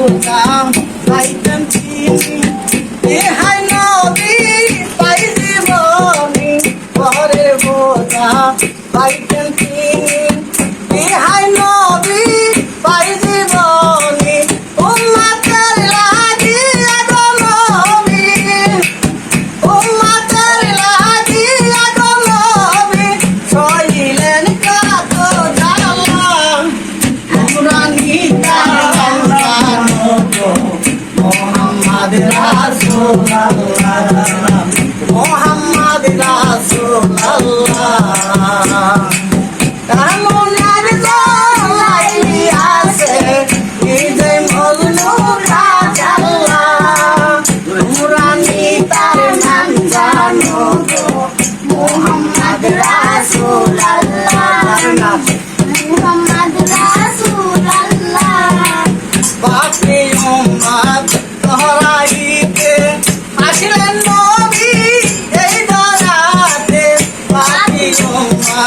ঘরের বোঝা পাইতেন তিনি ইহাই নবী পাই জীবনী ঘরের বোঝা পাইতেন রাসূলুল্লাহ মোহাম্মদ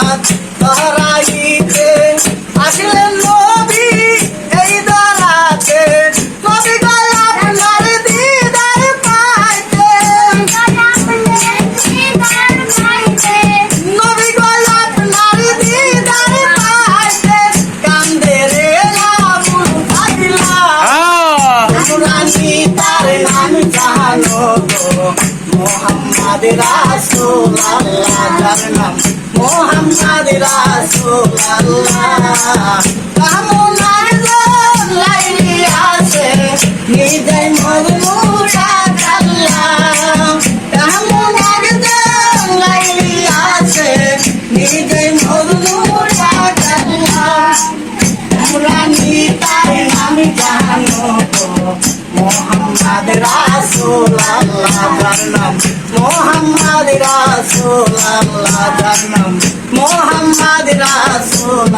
উম্মত মোহাম্মদ রাসূল আল্লাহ যার নাম মোহাম্মদ রাসূল আল্লাহ কামনার লাইলি আছে নিজে মজমুরা আল্লাহ কামনার লাইলি আছে নিজে মজমুরা আল্লাহ রানী তার নাম জানো মোহাম্মদ রাসূল আল্লাহ যার নাম মোহাম্মদ রাসূল আল্লাহ নাম মোহাম্মদ রাসূল